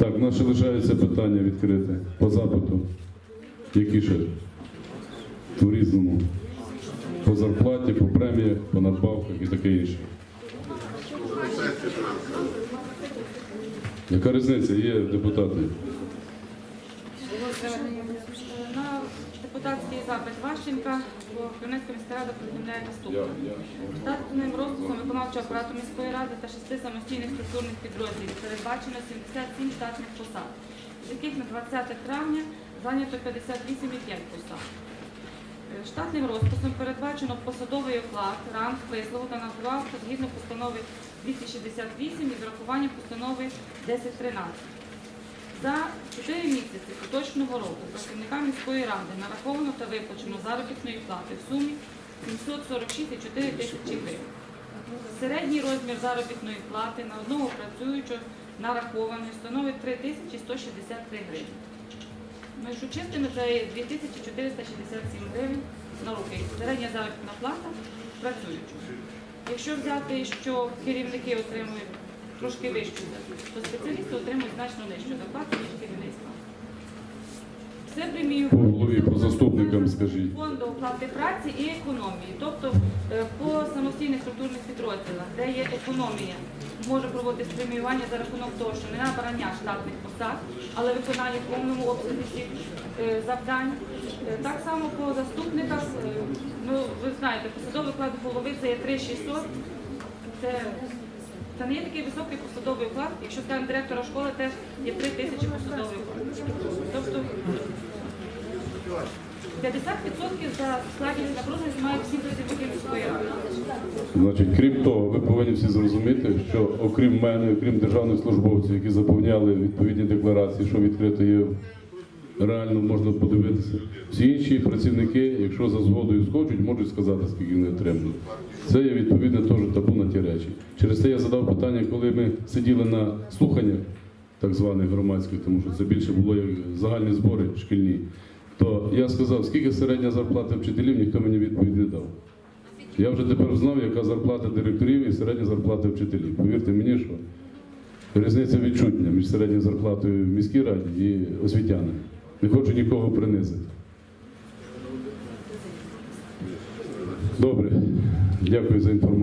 Так, наше лишається питання відкрите по запиту. Які ще? У різному. По зарплаті, по преміях, по надбавках і таке інше. Яка різниця? Є депутати. На депутатський запит Ващенка, бо Хмельницька міська рада повідомляє наступне. Штатним розписом виконавчого апарату міської ради та шести самостійних структурних підрозділів передбачено 77 штатних посад, з яких на 20 травня зайнято 58,5 посад. Е, Штатним розписом передбачено посадовий оклад, ранг, вислову та надбавку згідно постанови 268 і врахуванням постанови 1013. За 4 місяці поточного року працівникам міської ради нараховано та виплачено заробітної плати в сумі 746,4 тисячі гривень. Середній розмір заробітної плати на одного працюючого нарахований становить 3163 гривні. Межу чистими це 2467 гривень на руки. Середня заробітна плата працюючого. Якщо взяти, що керівники отримують трошки вищу, то спеціалісти отримують значно нижчу зарплату, ніж. Все преміювання по заступникам скажіть. фонду оплати праці і економії. Тобто е, по самостійних структурних підрозділах, де є економія, може проводити преміювання за рахунок того, що не набрання штатних посад, але виконання в повному обсязі всіх е, завдань. Е, Так само по заступниках, ну ви знаєте, посадовий оклад голови це є 3600. Це, це не є такий високий посадовий оклад. Якщо скажемо директора школи, теж є 3 тисячі посадовий оклад. Тобто 50% за складність напруженості мають всі працівники міської ради. Значить, крім того, ви повинні всі зрозуміти, що окрім мене, окрім державних службовців, які заповняли відповідні декларації, що відкрито є, реально можна подивитися. Всі інші працівники, якщо за згодою схочуть, можуть сказати, скільки вони отримали. Це є відповідне теж табу на ті речі. Через це я задав питання, коли ми сиділи на слуханнях так званих громадських, тому що це більше було як загальні збори шкільні. То я сказав, скільки середня зарплата вчителів, ніхто мені відповідь не дав. Я вже тепер знав, яка зарплата директорів і середня зарплата вчителів. Повірте мені, що різниця відчутня між середньою зарплатою в міській раді і освітянами. Не хочу нікого принизити. Добре, дякую за інформацію.